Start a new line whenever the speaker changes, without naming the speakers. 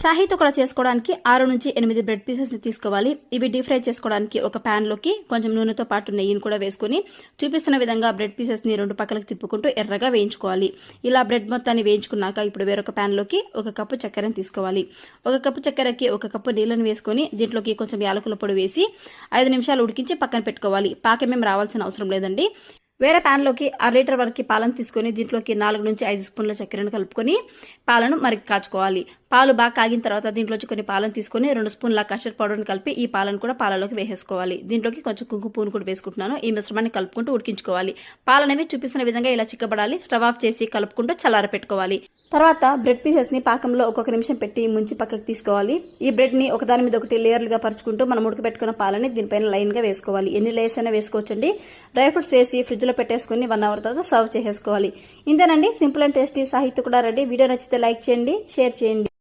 షాహీ తుకడా చేసుకోవడానికి ఆరు నుంచి ఎనిమిది బ్రెడ్ పీసెస్ని తీసుకోవాలి. ఇవి డీప్ ఫ్రై చేసుకోవడానికి ఒక ప్యాన్లోకి లోకి కొంచెం నూనెతో పాటు నెయ్యిని కూడా వేసుకుని చూపిస్తున్న విధంగా బ్రెడ్ పీసెస్ని రెండు పక్కలకు తిప్పుకుంటూ ఎర్రగా వేయించుకోవాలి. ఇలా బ్రెడ్ మొత్తాన్ని వేయించుకున్నాక ఇప్పుడు వేరొక ప్యాన్లోకి లోకి ఒక కప్పు చక్కెరని తీసుకోవాలి. ఒక కప్పు చక్కెరకి ఒక కప్పు నీళ్ళని వేసుకొని దీంట్లోకి కొంచెం యాలకుల పొడి వేసి ఐదు నిమిషాలు ఉడికించి పక్కన పెట్టుకోవాలి. పాకమేం రావాల్సిన అవసరం లేదండి. వేరే ప్యాన్లోకి అర లీటర్ వరకు పాలను తీసుకొని దీంట్లోకి నాలుగు నుంచి ఐదు స్పూన్ల చక్కెరను కలుపుకొని పాలను మరికి కాచుకోవాలి. పాలు బాగా కాగిన తర్వాత దీంట్లోంచి కొన్ని పాలను తీసుకొని రెండు స్పూన్ల కస్టర్డ్ పౌడర్ని కలిపి ఈ పాలను కూడా పాలలోకి వేసేసుకోవాలి. దీంట్లోకి కొంచెం కుంకుమ కూడా వేసుకుంటున్నాను. ఈ మిశ్రమాన్ని కలుపుకుంటూ ఉడికించుకోవాలి. పాలనేవి చూపిస్తున్న విధంగా ఇలా చిక్కబడాలి. స్టవ్ ఆఫ్ చేసి కలుపుకుంటూ చల్లార పెట్టుకోవాలి తర్వాత బ్రెడ్ పీసెస్ని పాకంలో ఒక్కొక్క నిమిషం పెట్టి ముంచి పక్కకు తీసుకోవాలి. ఈ బ్రెడ్ని ఒకదాని మీద ఒకటి లేయర్లుగా పరుచుకుంటూ మనం ఉడకబెట్టుకున్న పాలని దీనిపైన లైన్గా వేసుకోవాలి. ఎన్ని లేయర్స్ అయినా వేసుకోవచ్చండి. డ్రై ఫ్రూట్స్ వేసి ఫ్రిడ్జ్లో పెట్టేసుకుని వన్ అవర్ తర్వాత సర్వ్ చేసేసుకోవాలి. ఇంతేనండి. సింపుల్ అండ్ టేస్టీ సాహిత్య కూడా రెడీ. వీడియో నచ్చితే లైక్ చేయండి షేర్ చేయండి.